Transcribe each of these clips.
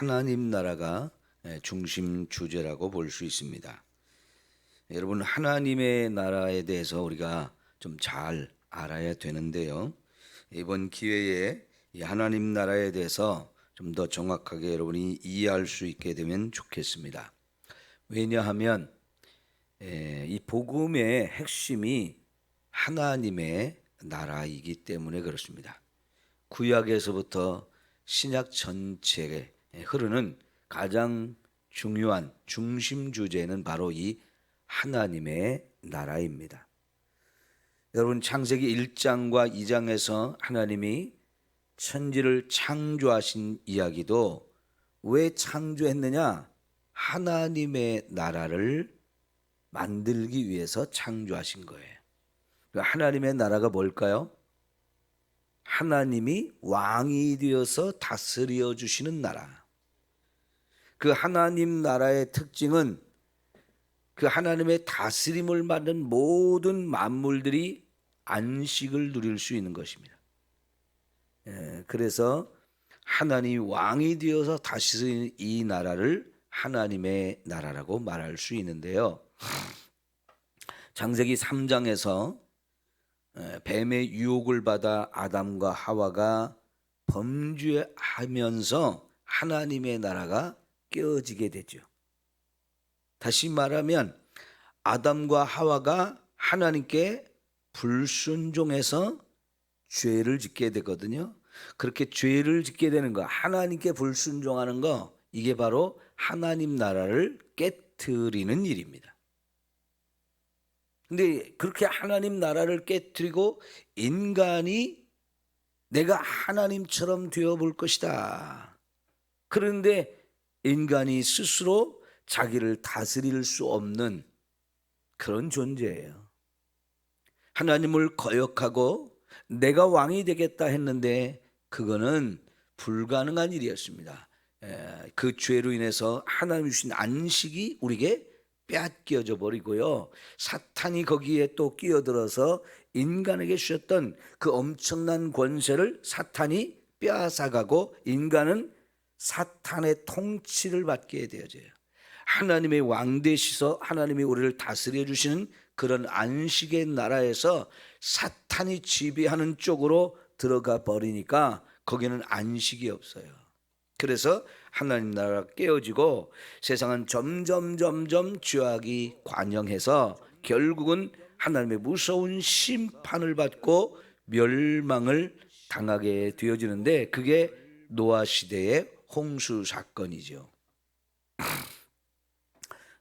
하나님 나라가 예, 중심 주제라고 볼 수 있습니다. 여러분 하나님의 나라에 대해서 우리가 좀 잘 알아야 되는데요. 이번 기회에 이 하나님 나라에 대해서 좀 더 정확하게 여러분이 이해할 수 있게 되면 좋겠습니다. 왜냐하면 에, 이 복음의 핵심이 하나님의 나라이기 때문에 그렇습니다. 구약에서부터 신약 전체에 흐르는 가장 중요한 중심 주제는 바로 이 하나님의 나라입니다. 여러분 창세기 1장과 2장에서 하나님이 천지를 창조하신 이야기도 왜 창조했느냐? 하나님의 나라를 만들기 위해서 창조하신 거예요. 그 하나님의 나라가 뭘까요? 하나님이 왕이 되어서 다스려 주시는 나라. 그 하나님 나라의 특징은 그 하나님의 다스림을 받는 모든 만물들이 안식을 누릴 수 있는 것입니다. 예, 그래서 하나님 왕이 되어서 다스리는 이 나라를 하나님의 나라라고 말할 수 있는데요. 장세기 3장에서 뱀의 유혹을 받아 아담과 하와가 범죄하면서 하나님의 나라가 깨어지게 되죠. 다시 말하면 아담과 하와가 하나님께 불순종해서 죄를 짓게 되거든요. 그렇게 죄를 짓게 되는 거, 하나님께 불순종하는 거, 이게 바로 하나님 나라를 깨뜨리는 일입니다. 근데 그렇게 하나님 나라를 깨뜨리고 인간이 내가 하나님처럼 되어 볼 것이다. 그런데 인간이 스스로 자기를 다스릴 수 없는 그런 존재예요. 하나님을 거역하고 내가 왕이 되겠다 했는데 그거는 불가능한 일이었습니다. 에, 그 죄로 인해서 하나님 주신 안식이 우리에게 빼앗겨져 버리고요. 사탄이 거기에 또 끼어들어서 인간에게 주셨던 그 엄청난 권세를 사탄이 빼앗아가고 인간은 사탄의 통치를 받게 되어져요. 하나님의 왕 되시서 하나님이 우리를 다스려 주시는 그런 안식의 나라에서 사탄이 지배하는 쪽으로 들어가 버리니까 거기는 안식이 없어요. 그래서 하나님 나라가 깨어지고 세상은 점점 점점 죄악이 관영해서 결국은 하나님의 무서운 심판을 받고 멸망을 당하게 되어지는데 그게 노아 시대의 홍수 사건이죠.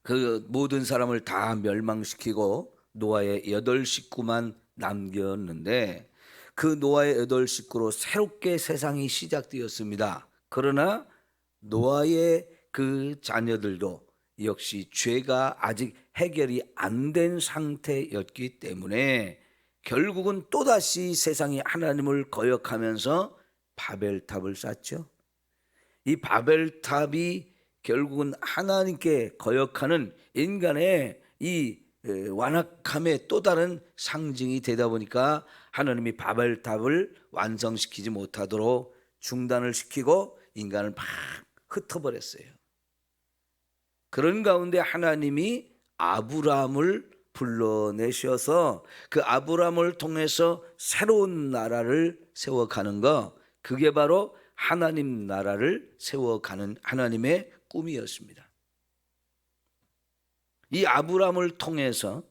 그 모든 사람을 다 멸망시키고 노아의 여덟 식구만 남겼는데 그 노아의 여덟 식구로 새롭게 세상이 시작되었습니다. 그러나 노아의 그 자녀들도 역시 죄가 아직 해결이 안 된 상태였기 때문에 결국은 또다시 세상이 하나님을 거역하면서 바벨탑을 쌓죠. 이 바벨탑이 결국은 하나님께 거역하는 인간의 이 완악함의 또 다른 상징이 되다 보니까 하나님이 바벨탑을 완성시키지 못하도록 중단을 시키고 인간을 막 흩어버렸어요. 그런 가운데 하나님이 아브라함을 불러내셔서 그 아브라함을 통해서 새로운 나라를 세워가는 거 그게 바로 하나님 나라를 세워가는 하나님의 꿈이었습니다. 이 아브라함을 통해서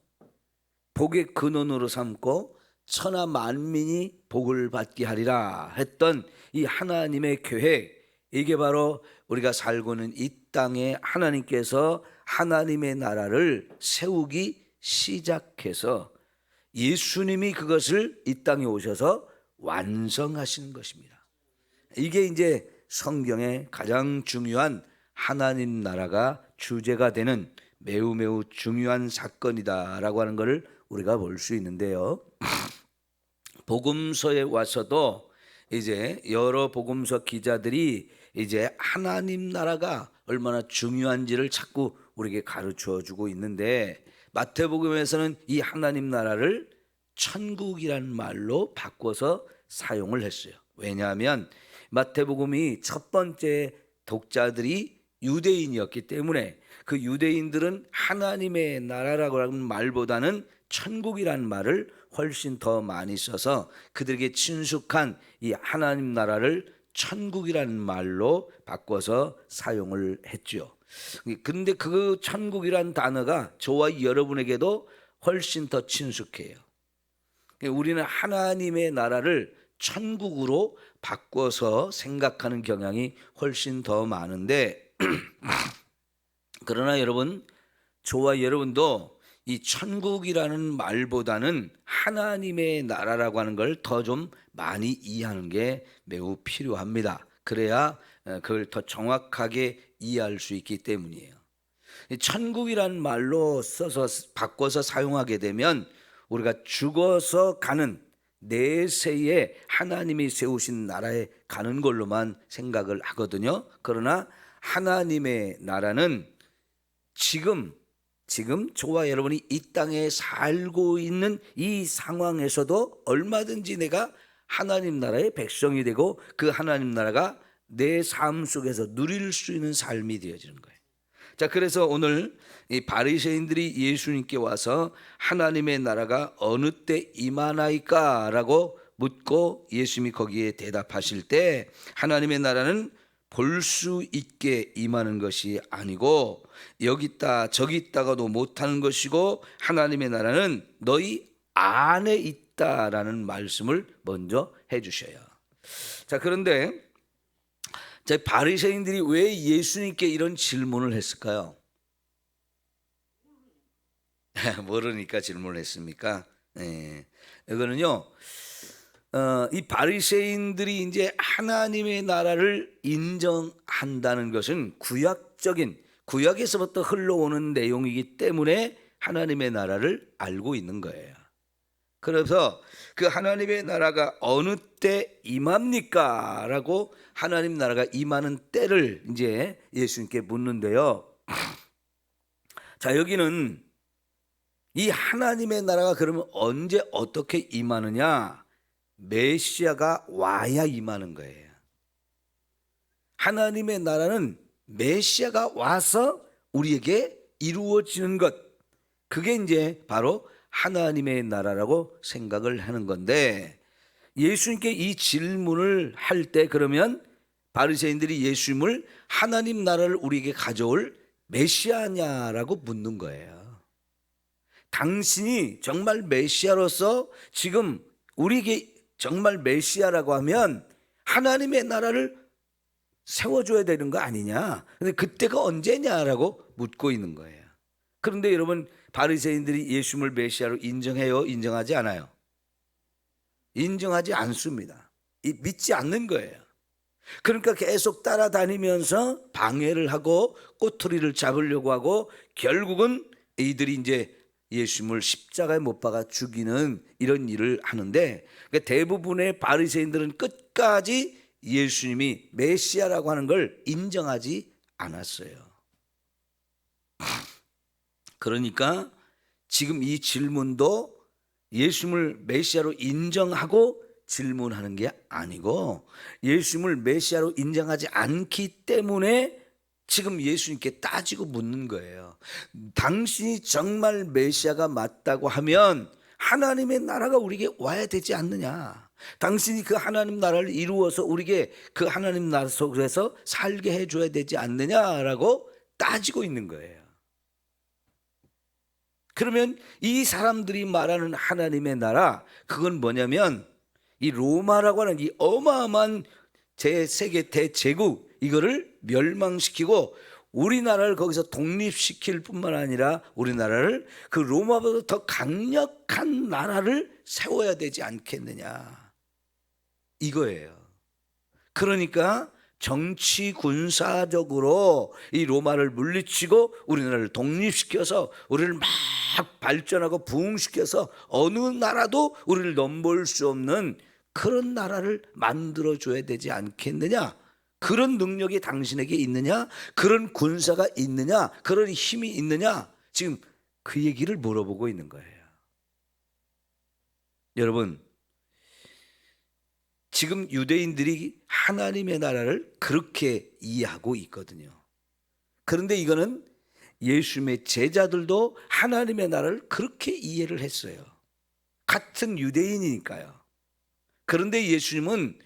복의 근원으로 삼고 천하 만민이 복을 받게 하리라 했던 이 하나님의 계획 이게 바로 우리가 살고 있는 이 땅에 하나님께서 하나님의 나라를 세우기 시작해서 예수님이 그것을 이 땅에 오셔서 완성하시는 것입니다. 이게 이제 성경의 가장 중요한 하나님 나라가 주제가 되는 매우 매우 중요한 사건이다라고 하는 것을 우리가 볼 수 있는데요. 복음서에 와서도 이제 여러 복음서 기자들이 이제 하나님 나라가 얼마나 중요한지를 자꾸 우리에게 가르쳐 주고 있는데 마태복음에서는 이 하나님 나라를 천국이란 말로 바꿔서 사용을 했어요. 왜냐하면 마태복음이 첫 번째 독자들이 유대인이었기 때문에 그 유대인들은 하나님의 나라라고 하는 말보다는 천국이라는 말을 훨씬 더 많이 써서 그들에게 친숙한 이 하나님 나라를 천국이라는 말로 바꿔서 사용을 했죠. 근데 그 천국이라는 단어가 저와 여러분에게도 훨씬 더 친숙해요. 우리는 하나님의 나라를 천국으로 바꿔서 생각하는 경향이 훨씬 더 많은데 그러나 여러분 저와 여러분도 이 천국이라는 말보다는 하나님의 나라라고 하는 걸 더 좀 많이 이해하는 게 매우 필요합니다. 그래야 어, 그걸 더 정확하게 이해할 수 있기 때문이에요. 이 천국이라는 말로 써서 바꿔서 사용하게 되면 우리가 죽어서 가는 내세에 하나님이 세우신 나라에 가는 걸로만 생각을 하거든요. 그러나 하나님의 나라는 지금 지금 저와 여러분이 이 땅에 살고 있는 이 상황에서도 얼마든지 내가 하나님 나라의 백성이 되고 그 하나님 나라가 내 삶 속에서 누릴 수 있는 삶이 되어지는 거예요. 자, 그래서 오늘 이 바리새인들이 예수님께 와서 하나님의 나라가 어느 때 임하나이까라고 묻고 예수님이 거기에 대답하실 때 하나님의 나라는 볼 수 있게 임하는 것이 아니고 여기 있다 저기 있다가도 못하는 것이고 하나님의 나라는 너희 안에 있다라는 말씀을 먼저 해주셔요. 자 그런데 자 바리새인들이 왜 예수님께 이런 질문을 했을까요? 모르니까 질문을 했습니까? 예. 이거는요. 어, 이 바리새인들이 이제 하나님의 나라를 인정한다는 것은 구약적인 구약에서부터 흘러오는 내용이기 때문에 하나님의 나라를 알고 있는 거예요. 그래서 그 하나님의 나라가 어느 때 임합니까? 라고 하나님 나라가 임하는 때를 이제 예수님께 묻는데요. 자, 여기는 이 하나님의 나라가 그러면 언제 어떻게 임하느냐? 메시아가 와야 임하는 거예요. 하나님의 나라는 메시아가 와서 우리에게 이루어지는 것. 그게 이제 바로 하나님의 나라라고 생각을 하는 건데 예수님께 이 질문을 할 때 그러면 바리새인들이 예수님을 하나님 나라를 우리에게 가져올 메시아냐라고 묻는 거예요. 당신이 정말 메시아로서 지금 우리에게 정말 메시아라고 하면 하나님의 나라를 세워줘야 되는 거 아니냐? 근데 그때가 언제냐라고 묻고 있는 거예요. 그런데 여러분 바리새인들이 예수님을 메시아로 인정해요? 인정하지 않아요? 인정하지 않습니다. 믿지 않는 거예요. 그러니까 계속 따라다니면서 방해를 하고 꼬투리를 잡으려고 하고 결국은 이들이 이제 예수님을 십자가에 못 박아 죽이는 이런 일을 하는데 그러니까 대부분의 바리새인들은 끝까지 예수님이 메시아라고 하는 걸 인정하지 않았어요. 그러니까 지금 이 질문도 예수님을 메시아로 인정하고 질문하는 게 아니고 예수님을 메시아로 인정하지 않기 때문에 지금 예수님께 따지고 묻는 거예요. 당신이 정말 메시아가 맞다고 하면 하나님의 나라가 우리에게 와야 되지 않느냐. 당신이 그 하나님 나라를 이루어서 우리에게 그 하나님 나라 속에서 살게 해줘야 되지 않느냐라고 따지고 있는 거예요. 그러면 이 사람들이 말하는 하나님의 나라, 그건 뭐냐면 이 로마라고 하는 이 어마어마한 제 세계 대제국, 이거를 멸망시키고 우리나라를 거기서 독립시킬 뿐만 아니라 우리나라를 그 로마보다 더 강력한 나라를 세워야 되지 않겠느냐. 이거예요. 그러니까 정치 군사적으로 이 로마를 물리치고 우리나라를 독립시켜서 우리를 막 발전하고 부흥시켜서 어느 나라도 우리를 넘볼 수 없는 그런 나라를 만들어 줘야 되지 않겠느냐? 그런 능력이 당신에게 있느냐? 그런 군사가 있느냐? 그런 힘이 있느냐? 지금 그 얘기를 물어보고 있는 거예요. 여러분, 지금 유대인들이 하나님의 나라를 그렇게 이해하고 있거든요. 그런데 이거는 예수님의 제자들도 하나님의 나라를 그렇게 이해를 했어요. 같은 유대인이니까요. 그런데 예수님은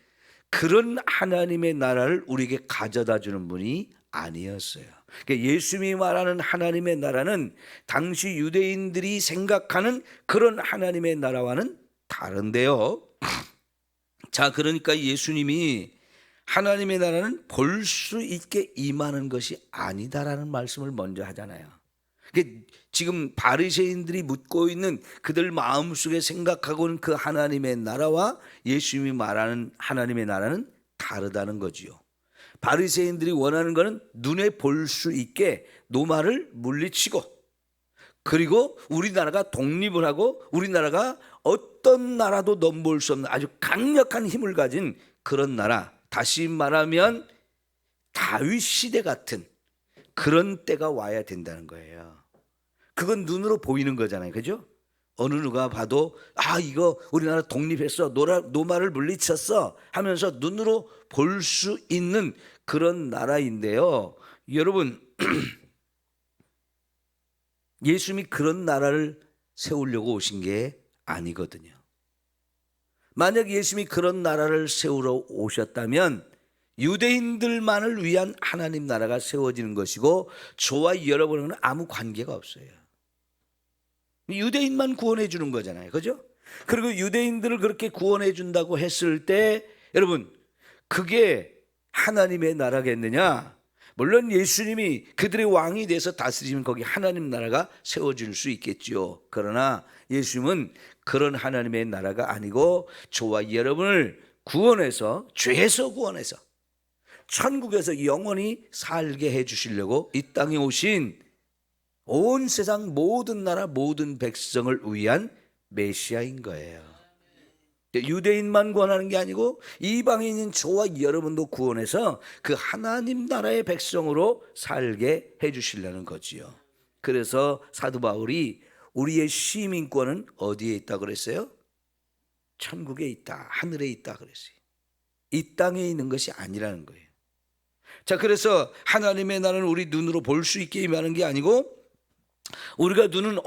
그런 하나님의 나라를 우리에게 가져다 주는 분이 아니었어요. 그러니까 예수님이 말하는 하나님의 나라는 당시 유대인들이 생각하는 그런 하나님의 나라와는 다른데요. 자, 그러니까 예수님이 하나님의 나라는 볼 수 있게 임하는 것이 아니다라는 말씀을 먼저 하잖아요. 지금 바리새인들이 묻고 있는 그들 마음속에 생각하고 있는 그 하나님의 나라와 예수님이 말하는 하나님의 나라는 다르다는 거지요. 바리새인들이 원하는 것은 눈에 볼 수 있게 노마를 물리치고 그리고 우리나라가 독립을 하고 우리나라가 어떤 나라도 넘볼 수 없는 아주 강력한 힘을 가진 그런 나라. 다시 말하면 다윗 시대 같은 그런 때가 와야 된다는 거예요. 그건 눈으로 보이는 거잖아요. 그죠? 어느 누가 봐도 아 이거 우리나라 독립했어 노라, 노마를 물리쳤어 하면서 눈으로 볼 수 있는 그런 나라인데요. 여러분 예수님이 그런 나라를 세우려고 오신 게 아니거든요. 만약 예수님이 그런 나라를 세우러 오셨다면 유대인들만을 위한 하나님 나라가 세워지는 것이고 저와 여러분은 아무 관계가 없어요. 유대인만 구원해 주는 거잖아요. 그죠? 그리고 유대인들을 그렇게 구원해 준다고 했을 때 여러분 그게 하나님의 나라겠느냐? 물론 예수님이 그들의 왕이 돼서 다스리면 거기 하나님 나라가 세워질 수 있겠지요. 그러나 예수님은 그런 하나님의 나라가 아니고 저와 여러분을 구원해서 죄에서 구원해서 천국에서 영원히 살게 해 주시려고 이 땅에 오신 온 세상 모든 나라 모든 백성을 위한 메시아인 거예요. 유대인만 구원하는 게 아니고 이방인인 저와 여러분도 구원해서 그 하나님 나라의 백성으로 살게 해 주시려는 거지요. 그래서 사도 바울이 우리의 시민권은 어디에 있다 그랬어요? 천국에 있다. 하늘에 있다 그랬어요. 이 땅에 있는 것이 아니라는 거예요. 자, 그래서 하나님의 나라는 우리 눈으로 볼 수 있게 임하는 게 아니고 우리가 눈은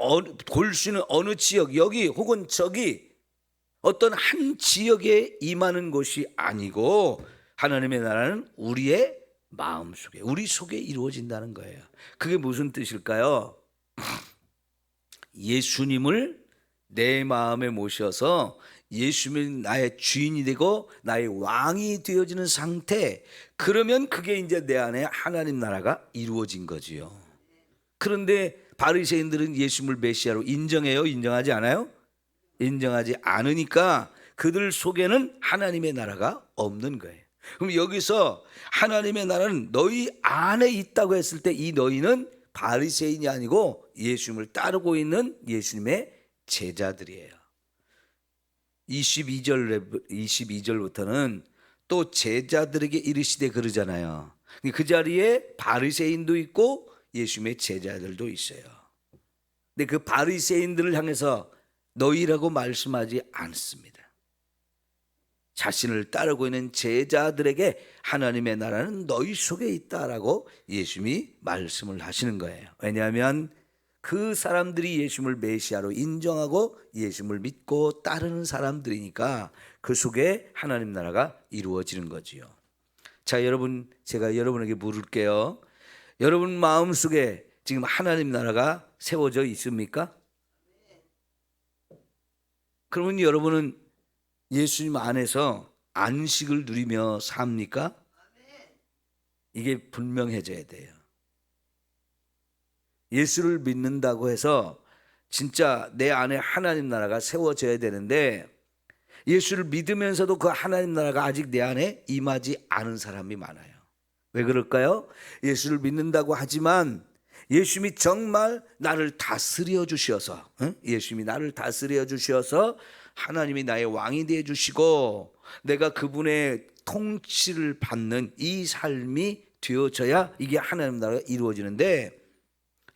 볼 수 있는 어느 지역, 여기 혹은 저기 어떤 한 지역에 임하는 것이 아니고 하나님의 나라는 우리의 마음 속에, 우리 속에 이루어진다는 거예요. 그게 무슨 뜻일까요? 예수님을 내 마음에 모셔서 예수님이 나의 주인이 되고 나의 왕이 되어지는 상태 그러면 그게 이제 내 안에 하나님 나라가 이루어진 거지요. 그런데 바리새인들은 예수님을 메시아로 인정해요? 인정하지 않아요? 인정하지 않으니까 그들 속에는 하나님의 나라가 없는 거예요. 그럼 여기서 하나님의 나라는 너희 안에 있다고 했을 때 이 너희는 바리새인이 아니고 예수님을 따르고 있는 예수님의 제자들이에요. 22절 22절부터는 또 제자들에게 이르시되 그러잖아요. 그 자리에 바리새인도 있고 예수님의 제자들도 있어요. 근데 그 바리새인들을 향해서 너희라고 말씀하지 않습니다. 자신을 따르고 있는 제자들에게 하나님의 나라는 너희 속에 있다라고 예수님이 말씀을 하시는 거예요. 왜냐하면 그 사람들이 예수님을 메시아로 인정하고 예수님을 믿고 따르는 사람들이니까 그 속에 하나님 나라가 이루어지는 거지요. 자, 여러분 제가 여러분에게 물을게요. 여러분 마음속에 지금 하나님 나라가 세워져 있습니까? 그러면 여러분은 예수님 안에서 안식을 누리며 삽니까? 이게 분명해져야 돼요. 예수를 믿는다고 해서 진짜 내 안에 하나님 나라가 세워져야 되는데 예수를 믿으면서도 그 하나님 나라가 아직 내 안에 임하지 않은 사람이 많아요. 왜 그럴까요? 예수를 믿는다고 하지만 예수님이 정말 나를 다스려 주셔서 예수님이 나를 다스려 주셔서 하나님이 나의 왕이 되어 주시고 내가 그분의 통치를 받는 이 삶이 되어져야 이게 하나님 나라가 이루어지는데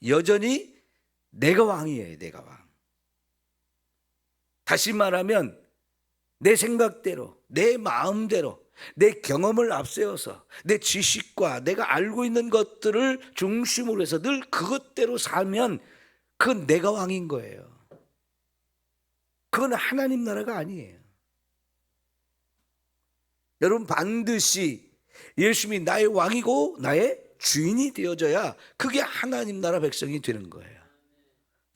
여전히 내가 왕이에요, 내가 왕. 다시 말하면 내 생각대로, 내 마음대로 내 경험을 앞세워서 내 지식과 내가 알고 있는 것들을 중심으로 해서 늘 그것대로 살면 그건 내가 왕인 거예요. 그건 하나님 나라가 아니에요. 여러분 반드시 예수님이 나의 왕이고 나의 주인이 되어져야 그게 하나님 나라 백성이 되는 거예요.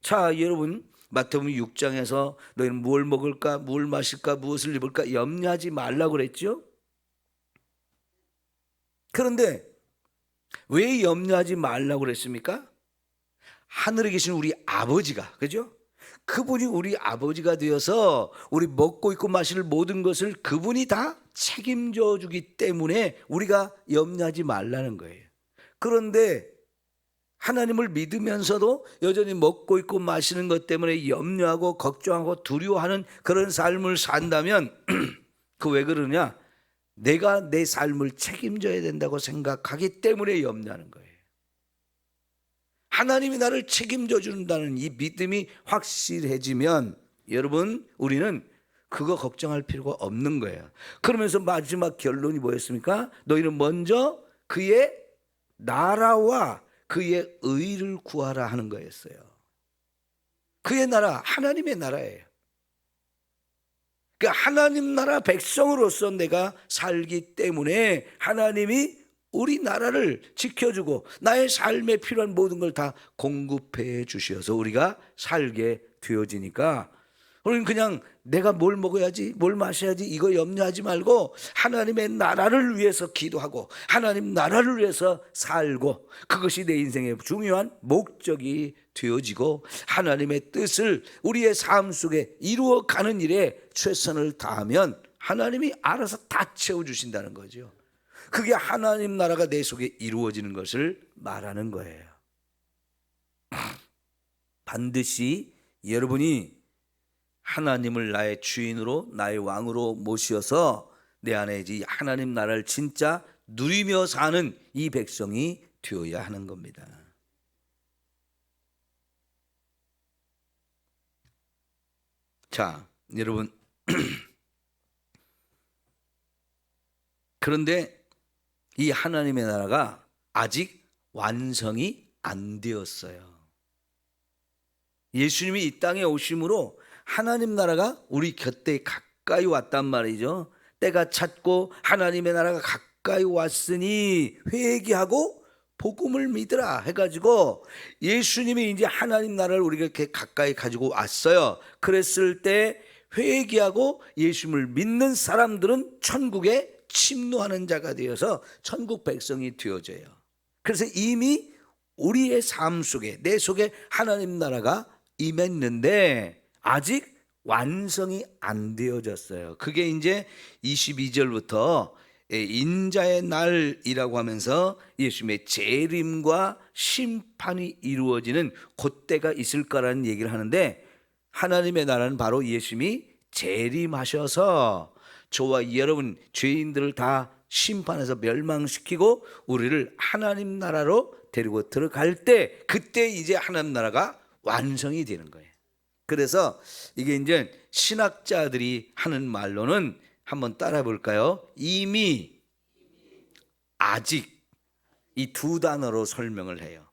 자, 여러분 마태복음 6장에서 너희는 뭘 먹을까, 뭘 마실까, 무엇을 입을까 염려하지 말라고 그랬죠? 그런데 왜 염려하지 말라고 그랬습니까? 하늘에 계신 우리 아버지가 그죠? 그분이 우리 아버지가 되어서 우리 먹고 있고 마실 모든 것을 그분이 다 책임져 주기 때문에 우리가 염려하지 말라는 거예요. 그런데 하나님을 믿으면서도 여전히 먹고 있고 마시는 것 때문에 염려하고 걱정하고 두려워하는 그런 삶을 산다면 그 왜 그러냐? 내가 내 삶을 책임져야 된다고 생각하기 때문에 염려하는 거예요. 하나님이 나를 책임져 준다는 이 믿음이 확실해지면 여러분 우리는 그거 걱정할 필요가 없는 거예요. 그러면서 마지막 결론이 뭐였습니까? 너희는 먼저 그의 나라와 그의 의를 구하라 하는 거였어요. 그의 나라 하나님의 나라예요. 그 하나님 나라 백성으로서 내가 살기 때문에 하나님이 우리 나라를 지켜주고 나의 삶에 필요한 모든 걸 다 공급해 주셔서 우리가 살게 되어지니까. 우리는 그냥 내가 뭘 먹어야지, 뭘 마셔야지 이거 염려하지 말고 하나님의 나라를 위해서 기도하고 하나님 나라를 위해서 살고 그것이 내 인생의 중요한 목적이 되어지고 하나님의 뜻을 우리의 삶 속에 이루어 가는 일에 최선을 다하면 하나님이 알아서 다 채워 주신다는 거죠. 그게 하나님 나라가 내 속에 이루어지는 것을 말하는 거예요. 반드시 여러분이 하나님을 나의 주인으로 나의 왕으로 모셔서 내 안에 이 하나님 나라를 진짜 누리며 사는 이 백성이 되어야 하는 겁니다. 자, 여러분. 그런데 이 하나님의 나라가 아직 완성이 안 되었어요. 예수님이 이 땅에 오심으로 하나님 나라가 우리 곁에 가까이 왔단 말이죠. 때가 찼고 하나님의 나라가 가까이 왔으니 회개하고 복음을 믿으라 해가지고 예수님이 이제 하나님 나라를 우리가 이렇게 가까이 가지고 왔어요. 그랬을 때 회개하고 예수님을 믿는 사람들은 천국에 침노하는 자가 되어서 천국 백성이 되어져요. 그래서 이미 우리의 삶 속에 내 속에 하나님 나라가 임했는데 아직 완성이 안 되어졌어요. 그게 이제 22절부터 인자의 날이라고 하면서 예수님의 재림과 심판이 이루어지는 그때가 있을 거라는 얘기를 하는데 하나님의 나라는 바로 예수님이 재림하셔서 저와 여러분 죄인들을 다 심판해서 멸망시키고 우리를 하나님 나라로 데리고 들어갈 때 그때 이제 하나님 나라가 완성이 되는 거예요. 그래서 이게 이제 신학자들이 하는 말로는 한번 따라 볼까요? 이미 아직 이 두 단어로 설명을 해요.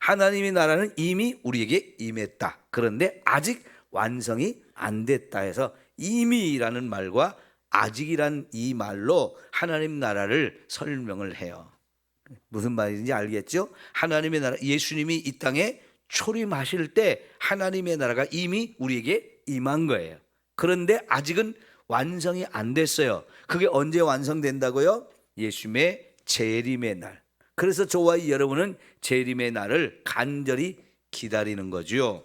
하나님의 나라는 이미 우리에게 임했다. 그런데 아직 완성이 안 됐다 해서 이미라는 말과 아직이란 이 말로 하나님 나라를 설명을 해요. 무슨 말인지 알겠죠? 하나님의 나라 예수님이 이 땅에 초림하실 때 하나님의 나라가 이미 우리에게 임한 거예요. 그런데 아직은 완성이 안 됐어요. 그게 언제 완성된다고요? 예수님의 재림의 날. 그래서 저와 여러분은 재림의 날을 간절히 기다리는 거죠.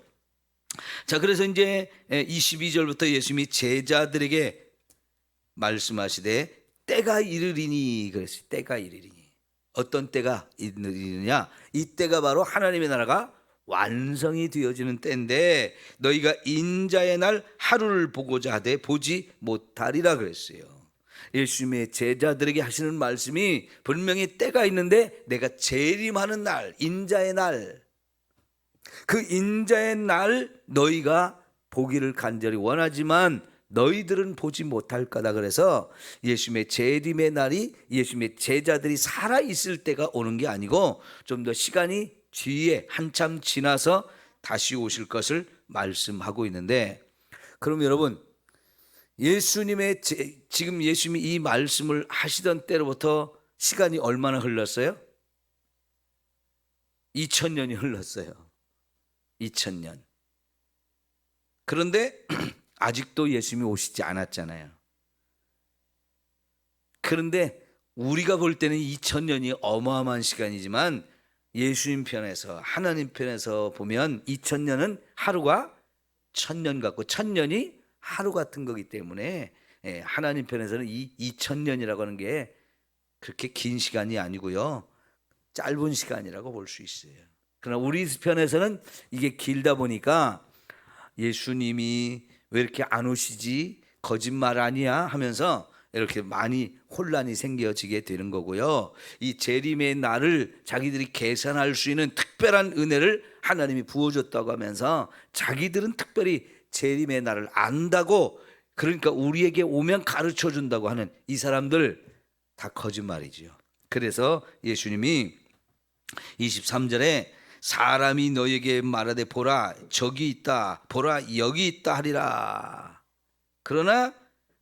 자, 그래서 이제 22절부터 예수님이 제자들에게 말씀하시되 때가 이르리니 그랬어요. 때가 이르리니. 어떤 때가 이르느냐? 이 때가 바로 하나님의 나라가 완성이 되어지는 때인데 너희가 인자의 날 하루를 보고자 하되 보지 못하리라 그랬어요. 예수님의 제자들에게 하시는 말씀이 분명히 때가 있는데 내가 재림하는 날, 인자의 날, 그 인자의 날 너희가 보기를 간절히 원하지만 너희들은 보지 못할 거다 그래서 예수님의 재림의 날이 예수님의 제자들이 살아 있을 때가 오는 게 아니고 좀 더 시간이 뒤에 한참 지나서 다시 오실 것을 말씀하고 있는데 그럼 여러분 예수님의 제- 지금 예수님이 이 말씀을 하시던 때로부터 시간이 얼마나 흘렀어요? 2000년이 흘렀어요. 2000년. 그런데 아직도 예수님이 오시지 않았잖아요. 그런데 우리가 볼 때는 2000년이 어마어마한 시간이지만 예수님 편에서 하나님 편에서 보면 2000년은 하루가 1000년 같고 1000년이 하루 같은 거기 때문에 예, 하나님 편에서는 이 2000년이라고 하는 게 그렇게 긴 시간이 아니고요. 짧은 시간이라고 볼 수 있어요. 그러나 우리 편에서는 이게 길다 보니까 예수님이 왜 이렇게 안 오시지? 거짓말 아니야? 하면서 이렇게 많이 혼란이 생겨지게 되는 거고요. 이 재림의 날을 자기들이 계산할 수 있는 특별한 은혜를 하나님이 부어줬다고 하면서 자기들은 특별히 재림의 날을 안다고 그러니까 우리에게 오면 가르쳐 준다고 하는 이 사람들 다 거짓말이지요. 그래서 예수님이 23절에 사람이 너에게 말하되 보라 저기 있다 보라 여기 있다 하리라 그러나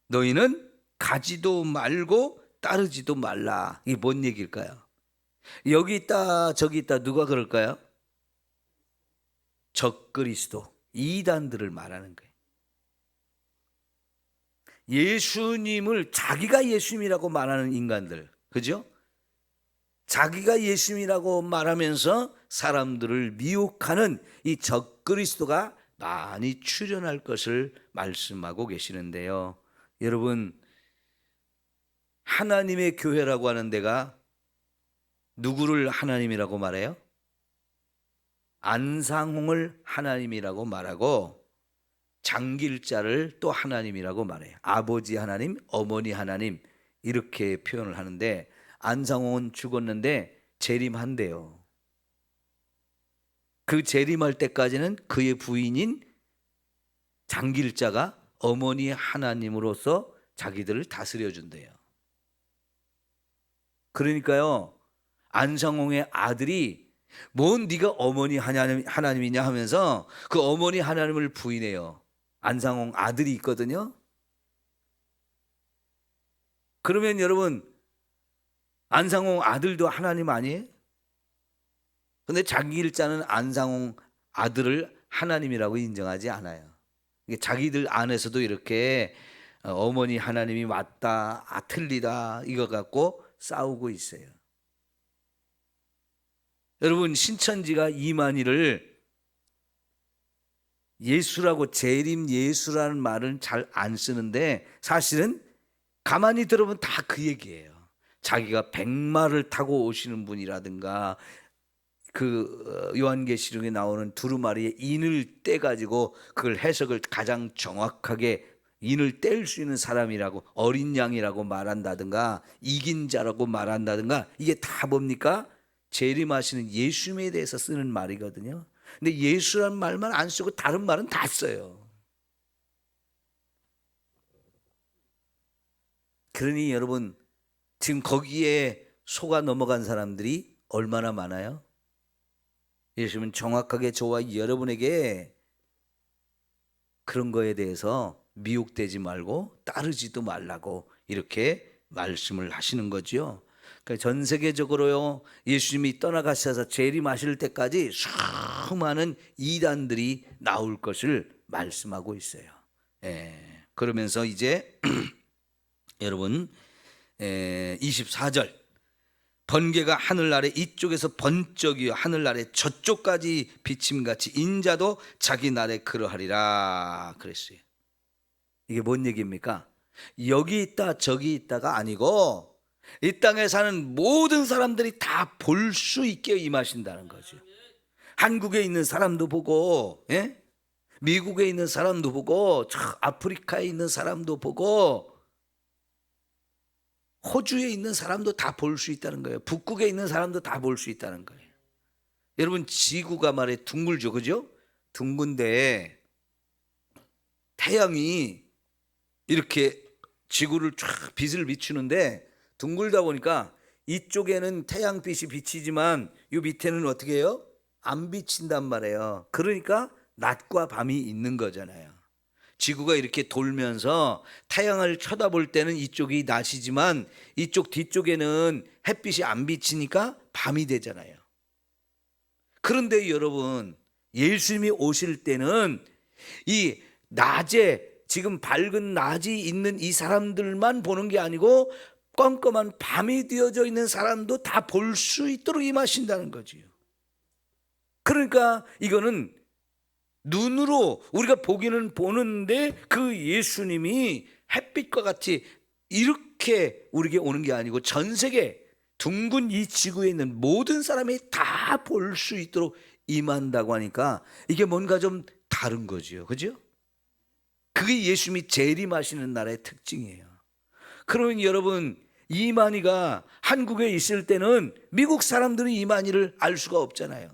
너희는 가지도 말고 따르지도 말라 이게 뭔 얘기일까요? 여기 있다 저기 있다 누가 그럴까요? 적그리스도 이단들을 말하는 거예요. 예수님을 자기가 예수님이라고 말하는 인간들 그죠? 자기가 예수님이라고 말하면서 사람들을 미혹하는 이 적그리스도가 많이 출현할 것을 말씀하고 계시는데요. 여러분 하나님의 교회라고 하는 데가 누구를 하나님이라고 말해요? 안상홍을 하나님이라고 말하고 장길자를 또 하나님이라고 말해요. 아버지 하나님, 어머니 하나님 이렇게 표현을 하는데 안상홍은 죽었는데 재림한대요. 그 재림할 때까지는 그의 부인인 장길자가 어머니 하나님으로서 자기들을 다스려 준대요. 그러니까요. 안상홍의 아들이 뭔 네가 어머니 하나님 하나님이냐 하면서 그 어머니 하나님을 부인해요. 안상홍 아들이 있거든요. 그러면 여러분 안상홍 아들도 하나님 아니에요? 근데 자기 일자는 안상홍 아들을 하나님이라고 인정하지 않아요. 자기들 안에서도 이렇게 어, 어머니 하나님이 맞다, 아 틀리다 이거 갖고 싸우고 있어요. 여러분 신천지가 이만희를 예수라고 재림 예수라는 말은 잘 안 쓰는데 사실은 가만히 들어보면 다 그 얘기예요. 자기가 백마를 타고 오시는 분이라든가 그 어, 요한계시록에 나오는 두루마리의 인을 떼 가지고 그걸 해석을 가장 정확하게 인을 뗄 수 있는 사람이라고 어린 양이라고 말한다든가 이긴 자라고 말한다든가 이게 다 뭡니까? 재림하시는 예수님에 대해서 쓰는 말이거든요. 근데 예수란 말만 안 쓰고 다른 말은 다 써요. 그러니 여러분 지금 거기에 속아 넘어간 사람들이 얼마나 많아요? 예수님은 정확하게 저와 여러분에게 그런 거에 대해서 미혹되지 말고 따르지도 말라고 이렇게 말씀을 하시는 거죠. 그러니까 전 세계적으로요 예수님이 떠나가셔서 재림하실 때까지 수많은 이단들이 나올 것을 말씀하고 있어요. 예, 그러면서 이제 여러분 에, 24절 번개가 하늘 아래 이쪽에서 번쩍이요 하늘 아래 저쪽까지 비침같이 인자도 자기 날에 그러하리라 그랬어요. 이게 뭔 얘기입니까? 여기 있다 저기 있다가 아니고 이 땅에 사는 모든 사람들이 다 볼 수 있게 임하신다는 거죠. 한국에 있는 사람도 보고, 예? 미국에 있는 사람도 보고, 저 아프리카에 있는 사람도 보고, 호주에 있는 사람도 다 볼 수 있다는 거예요. 북극에 있는 사람도 다 볼 수 있다는 거예요. 여러분 지구가 말해 둥글죠, 그죠? 둥근데 태양이 이렇게 지구를 쫙 빛을 비추는데 둥글다 보니까 이쪽에는 태양빛이 비치지만 이 밑에는 어떻게 해요? 안 비친단 말이에요. 그러니까 낮과 밤이 있는 거잖아요. 지구가 이렇게 돌면서 태양을 쳐다볼 때는 이쪽이 낮이지만 이쪽 뒤쪽에는 햇빛이 안 비치니까 밤이 되잖아요. 그런데 여러분, 예수님이 오실 때는 이 낮에 지금 밝은 낮이 있는 이 사람들만 보는 게 아니고 껌껌한 밤이 되어져 있는 사람도 다 볼 수 있도록 임하신다는 거지요. 그러니까 이거는 눈으로 우리가 보기는 보는데 그 예수님이 햇빛과 같이 이렇게 우리에게 오는 게 아니고 전 세계 둥근 이 지구에 있는 모든 사람이 다 볼 수 있도록 임한다고 하니까 이게 뭔가 좀 다른 거지요. 그죠? 그게 예수님이 재림하시는 나라의 특징이에요. 그러면 여러분 이만희가 한국에 있을 때는 미국 사람들은 이만희를 알 수가 없잖아요.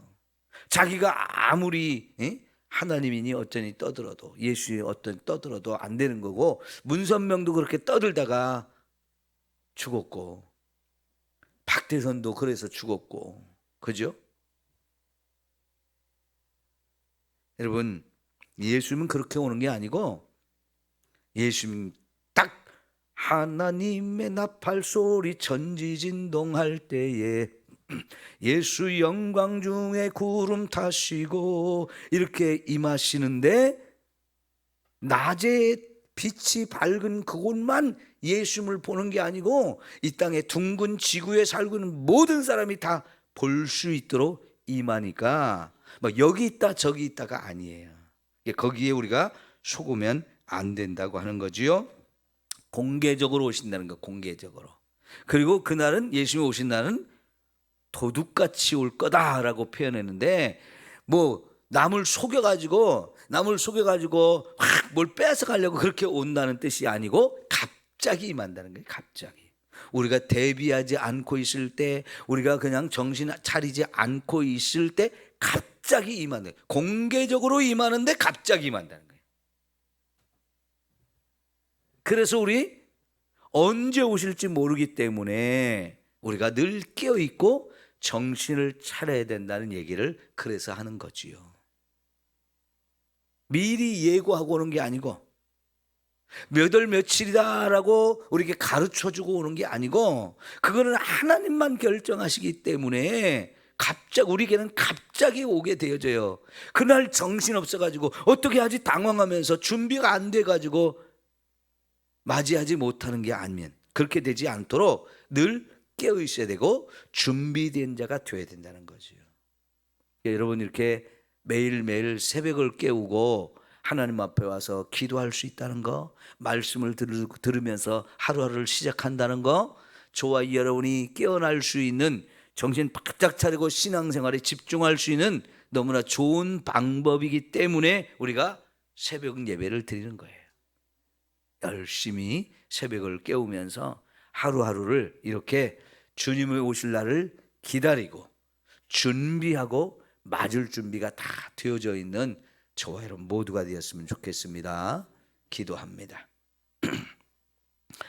자기가 아무리 예? 하나님이니 어쩌니 떠들어도 예수의 어떤 떠들어도 안 되는 거고 문선명도 그렇게 떠들다가 죽었고 박대선도 그래서 죽었고 그죠? 여러분 예수님은 그렇게 오는 게 아니고 예수님 딱 하나님의 나팔 소리 전지진동할 때에 예수 영광 중에 구름 타시고 이렇게 임하시는데 낮에 빛이 밝은 그곳만 예수님을 보는 게 아니고 이 땅의 둥근 지구에 살고 있는 모든 사람이 다 볼 수 있도록 임하니까 뭐 여기 있다 저기 있다가 아니에요. 거기에 우리가 속으면 안 된다고 하는 거지요. 공개적으로 오신다는 거 공개적으로. 그리고 그날은 예수님이 오신 날은 도둑같이 올 거다라고 표현했는데 뭐 남을 속여 가지고 남을 속여 가지고 확 뭘 뺏어 가려고 그렇게 온다는 뜻이 아니고 갑자기 임한다는 거예요. 갑자기. 우리가 대비하지 않고 있을 때 우리가 그냥 정신 차리지 않고 있을 때 갑자기 거예요. 공개적으로 임하는데 갑자기 임한다는 거예요. 그래서 우리 언제 오실지 모르기 때문에 우리가 늘 깨어 있고 정신을 차려야 된다는 얘기를 그래서 하는 거지요. 미리 예고하고 오는 게 아니고 몇월 며칠이다라고 우리에게 가르쳐 주고 오는 게 아니고 그거는 하나님만 결정하시기 때문에 갑자기 우리에게는 갑자기 오게 되어져요. 그날 정신 없어 가지고 어떻게 하지 당황하면서 준비가 안 돼 가지고 맞이하지 못하는 게 아니면 그렇게 되지 않도록 늘 깨어 있어야 되고 준비된 자가 되어야 된다는 거죠. 여러분 이렇게 매일매일 새벽을 깨우고 하나님 앞에 와서 기도할 수 있다는 거, 말씀을 들, 들으면서 하루하루를 시작한다는 거, 저와 여러분이 깨어날 수 있는 정신 바짝 차리고 신앙생활에 집중할 수 있는 너무나 좋은 방법이기 때문에 우리가 새벽 예배를 드리는 거예요. 열심히 새벽을 깨우면서 하루하루를 이렇게 주님의 오실 날을 기다리고 준비하고 맞을 준비가 다 되어져 있는 저와 여러분 모두가 되었으면 좋겠습니다. 기도합니다.